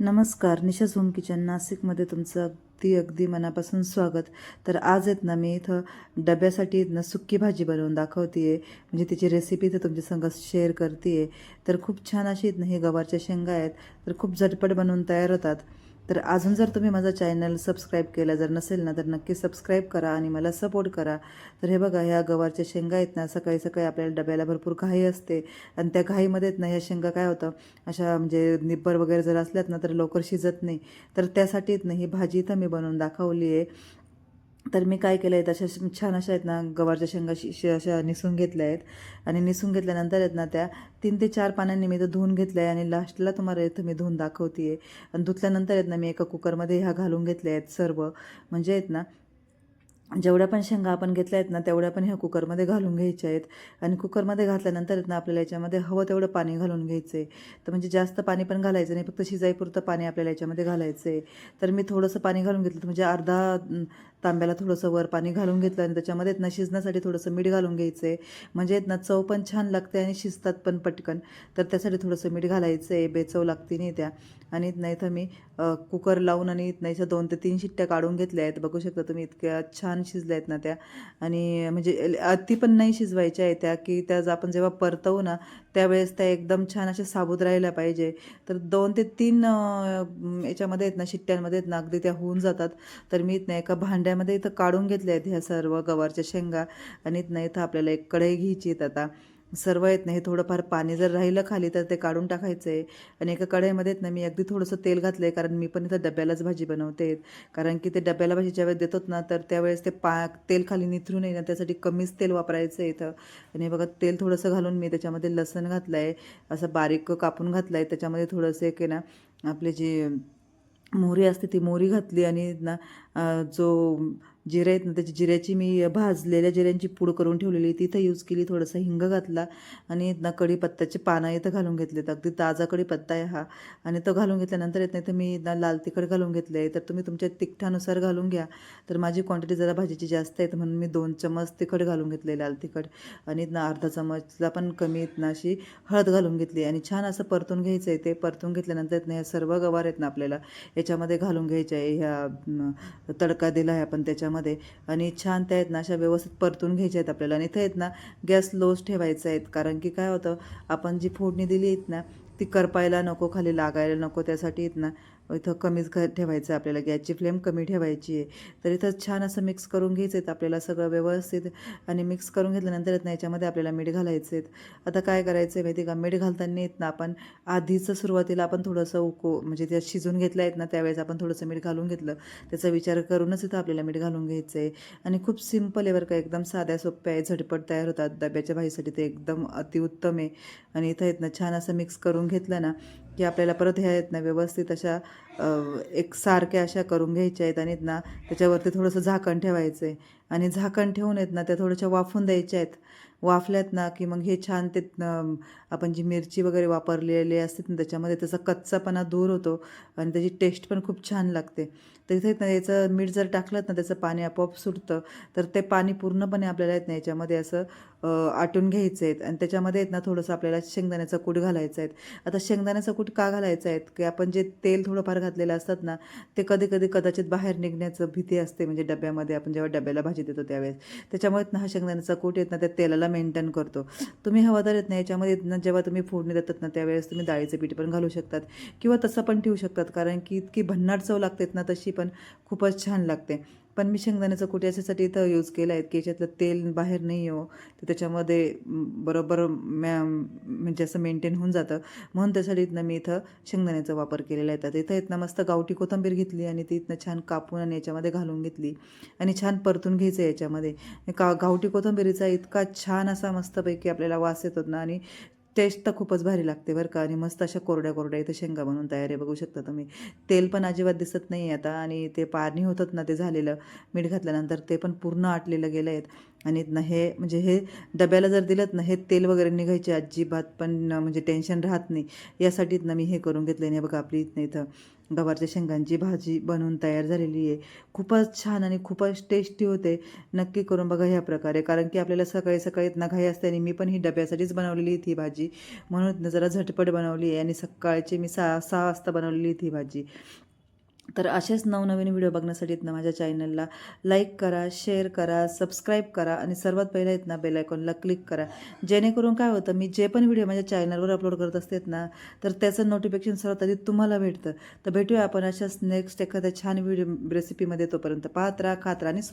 नमस्कार. निशा zone kitchen नाशिकमध्ये तुमचं अगदी अगदी मनापासून स्वागत. तर आज आहेत ना मी इथं डब्यासाठी आहेत ना सुक्की भाजी बनवून दाखवते आहे म्हणजे तिची रेसिपी इथं तुमच्या संग शेअर करते आहे तर खूप छान अशी आहेत ना हे गवारच्या शेंगा आहेत. तर खूप झटपट बनवून तयार होतात. तर अजून जर तुम्ही माझा चॅनल सबस्क्राईब केला जर नसेल ना तर नक्की सबस्क्राईब करा आणि मला सपोर्ट करा. तर हे बघा ह्या गवारच्या शेंगा आहेत ना सकाळी सकाळी आपल्याला डब्याला भरपूर घाई असते आणि त्या घाईमध्येच ना ह्या शेंगा काय होतं अशा म्हणजे निब्बर वगैरे जर असल्यात ना तर लवकर शिजत नाही. तर त्यासाठीच ना ही भाजी इथं मी बनवून दाखवली आहे. तर मी काय केलं आहे तशा छान अशा आहेत ना गवारच्या शेंगा शि अशा निसून घेतल्या आहेत आणि निसून घेतल्यानंतर आहेत ना त्या तीन ते चार पाण्याने मी तर धुवून घेतल्या आहे आणि लास्टला तुम्हाला इथं मी धुवून दाखवते आहे आणि धुतल्यानंतर आहेत ना मी एका कुकरमध्ये ह्या घालून घेतल्या आहेत सर्व. म्हणजे आहेत ना जेवढ्या पण शेंगा आपण घेतल्या आहेत ना तेवढ्या पण ह्या कुकरमध्ये घालून घ्यायच्या आहेत आणि कुकरमध्ये घातल्यानंतर आहेत ना आपल्याला याच्यामध्ये हवं तेवढं पाणी घालून घ्यायचं आहे तर म्हणजे जास्त पाणी पण घालायचं नाही फक्त शिजाईपुरतं पाणी आपल्याला याच्यामध्ये घालायचं आहे तर मी थोडंसं पाणी घालून घेतलं म्हणजे अर्धा तांब्याला थोडंसं वर पाणी घालून घेतलं आणि त्याच्यामध्ये ना शिजण्यासाठी थोडंसं मीठ घालून घ्यायचं. आहे म्हणजे आहेत ना चव पण छान लागते आणि शिजतात पण पटकन. तर त्यासाठी थोडंसं मीठ घालायचं आहे बेचव लागते नाही त्या आणि इथनं इथं मी कुकर लावून आणि इथनं दोन ते तीन शिट्ट्या काढून घेतल्या आहेत. बघू शकता तुम्ही इतक्या छान शिजल्या आहेत ना त्या. आणि म्हणजे अति पण नाही शिजवायच्या आहेत त्या की त्या आपण जेव्हा परतवू ना त्यावेळेस त्या एकदम छान अशा साबूत राहायला पाहिजे. तर दोन ते तीन याच्यामध्ये आहेत ना शिट्ट्यांमध्ये आहेत ना अगदी त्या होऊन जातात. तर मी इथनं एका भांड्यामध्ये इथं काढून घेतल्या आहेत ह्या सर्व गवारच्या शेंगा. आणि इथनं इथं आपल्याला एक कढई घ्यायची आहेत आता. सर्व येत नाही हे थोडंफार पाणी जर राहिलं खाली तर ते काढून टाकायचं. आहे आणि एका कढईमध्ये ना मी अगदी थोडंसं तेल घातलं आहे कारण मी पण इथं डब्यालाच भाजी बनवते. कारण की ते डब्याला भाजी ज्यावेळेस देतात ना तर त्यावेळेस ते पा तेल खाली निथरू नये ना त्यासाठी कमीच तेल वापरायचं आहे इथं. आणि हे बघा तेल थोडंसं घालून मी त्याच्यामध्ये लसण घातलं आहे असं बारीक कापून घातलं आहे त्याच्यामध्ये थोडंसं एक आहे ना आपले जे मोहरी असते ती मोहरी घातली आणि ना जो जिरे आहेत ना त्याची जिऱ्याची मी भाजलेल्या जिऱ्यांची पूड करून ठेवलेली तिथं यूज केली थोडंसं हिंग घातला आणि ना कढीपत्त्याचे पानं इथं घालून घेतलेत. अगदी ताजा कढीपत्ता आहे हा. आणि तो घालून घेतल्यानंतर येत नाही तर मी ना लाल तिखट घालून घेतलं आहे तर तुम्ही तुमच्या तिखटानुसार घालून घ्या. तर माझी क्वांटिटी जरा भाजीची जास्त आहे तर म्हणून मी दोन चमच तिखट घालून घेतले लाल तिखट. आणि ना अर्धा चमचला पण कमी आहेत ना अशी हळद घालून घेतली. आणि छान असं परतून घ्यायचं आहे ते. परतून घेतल्यानंतर येत नाही ह्या सर्व गवार आहेत ना आपल्याला याच्यामध्ये घालून घ्यायचं आहे. ह्या तडका दिला आहे आपण त्याच्यामध्ये आणि छान त्या आहेत ना अशा व्यवस्थित परतून घ्यायच्या आहेत आपल्याला. आणि इथं आहेत ना गॅस लोच ठेवायचा आहेत. कारण की काय होतं आपण जी फोडणी दिली आहेत ना ती करपायला नको खाली लागायला नको त्यासाठी आहेत ना इथं कमीच घ ठेवायचं आहे आपल्याला गॅसची फ्लेम कमी ठेवायची आहे. तर इथं छान असं मिक्स करून घ्यायचं आहेत आपल्याला सगळं व्यवस्थित आणि मिक्स करून घेतल्यानंतर इथं याच्यामध्ये आपल्याला मीठ घालायचं आहेत आता काय करायचं आहे माहिती आहे का? मीठ घालताना येत ना आपण आधीचं सुरुवातीला आपण थोडंसं उको म्हणजे त्या शिजून घेतलं आहेत ना त्यावेळेस आपण थोडंसं मीठ घालून घेतलं. त्याचा विचार करूनच इथं आपल्याला मीठ घालून घ्यायचं आहे आणि खूप सिंपल आहे बरं का एकदम साध्या सोप्या आहे झटपट तयार होतात. डब्याच्या भाजीसाठी ते एकदम अतिउत्तम आहे. आणि इथं आहेत ना छान असं मिक्स करून घेतलं ना की आपल्याला परत ह्या आहेत ना व्यवस्थित अशा एकसारख्या एक सारख्या अशा करून घ्यायच्या आहेत आणि ना त्याच्यावरती थोडंसं झाकण ठेवायचं आहे. आणि झाकण ठेवून आहेत ना त्या थोड्याशा वाफून द्यायच्या आहेत. वाफल्यात ना की मग हे छान ते आपण जी मिरची वगैरे वापरलेली असते ना त्याच्यामध्ये त्याचा कच्चापणा दूर होतो आणि त्याची टेस्ट पण खूप छान लागते. तर इथे ना याचं मीठ जर टाकलं ना त्याचं पाणी आपोआप सुटतं तर ते पाणी पूर्णपणे आपल्याला येत नाही याच्यामध्ये असं आटून घ्यायचं आहेत. आणि त्याच्यामध्ये आहेत ना थोडंसं आपल्याला शेंगदाण्याचं कूट घालायचं आहे. आता शेंगदाण्याचं कूट का घालायचं आहे? की आपण जे तेल थोडंफार घातलेलं असतात ना ते कधी कधी कदाचित बाहेर निघण्याचं भीती असते. म्हणजे डब्यामध्ये आपण जेव्हा डब्याला भाजी देतो त्यावेळेस. त्याच्यामुळे ना हा शेंगदाण्याचा कोट येत ना त्या तेलाला मेंटेन करतो. तुम्ही हवादार येत नाही याच्यामध्ये ना जेव्हा तुम्ही फोडणी देतात ना त्यावेळेस तुम्ही डाळीचं पीठ पण घालू शकतात. किंवा तसं पण ठेवू शकतात. कारण की इतकी भन्नाट चव लागतेत ना तशी पण खूपच छान लागते. पण मी शेंगदाण्याचं कुठे याच्यासाठी इथं यूज केलं आहे की याच्यातलं तेल बाहेर नाही हो. तर त्याच्यामध्ये बरोबर मॅ म्हणजे असं मेंटेन होऊन जातं. म्हणून त्यासाठी इथनं मी इथं शेंगदाण्याचा वापर केलेला आहे. तर इथं इथनं मस्त गावठी कोथिंबीर घेतली आणि ती इथनं छान कापून आणि याच्यामध्ये घालून घेतली. आणि छान परतून घ्यायचं आहे याच्यामध्ये. का गावठी कोथिंबीरीचा इतका छान असा मस्तपैकी आपल्याला वास येतो ना आणि टेस्ट तर खूपच भारी लागते बरं का. आणि मस्त अशा कोरड्या कोरड्या इथं शेंगा बनवून तयार आहे. बघू शकता तुम्ही. तेल पण अजिबात दिसत नाही आता आणि ते पाणी होतात ना ते झालेलं. मीठ घातल्यानंतर ते पण पूर्ण आटलेलं गेलं आहेत आणि ना हे म्हणजे हे डब्याला जर दिलं ना हे तेल वगैरे निघायचे अजिबात पण म्हणजे टेन्शन राहत नाही. यासाठीच ना मी हे करून घेतलं नाही बघा आपली इथं इथं गवारच्या शेंगांची भाजी बनवून तयार झालेली आहे. खूपच छान आणि खूपच टेस्टी होते. नक्की करून बघा ह्या प्रकारे. कारण की आपल्याला सकाळी सकाळी ना घाई असते आणि मी पण ही डब्यासाठीच बनवलेली ती भाजी. म्हणून जरा झटपट बनवली आहे. आणि सकाळची मी सहा सहा वाजता बनवलेली ती भाजी. तर असेच नवनवीन व्हिडिओ बघण्यासाठी इथनं माझ्या चॅनलला. लाईक करा शेअर करा सबस्क्राईब करा आणि सर्वात पहिला इथनं ना बेल आयकॉनला क्लिक करा. जेणेकरून काय होतं मी जे पण व्हिडिओ माझ्या चॅनलवर अपलोड करत असतेत ना तर त्याचं नोटिफिकेशन सर्वात आधी तुम्हाला भेटतं. तर भेटूया आपण अशाच नेक्स्ट एखाद्या छान व्हिडिओ रेसिपीमध्ये तोपर्यंत. पाहत राहा खात राहा आणि स्व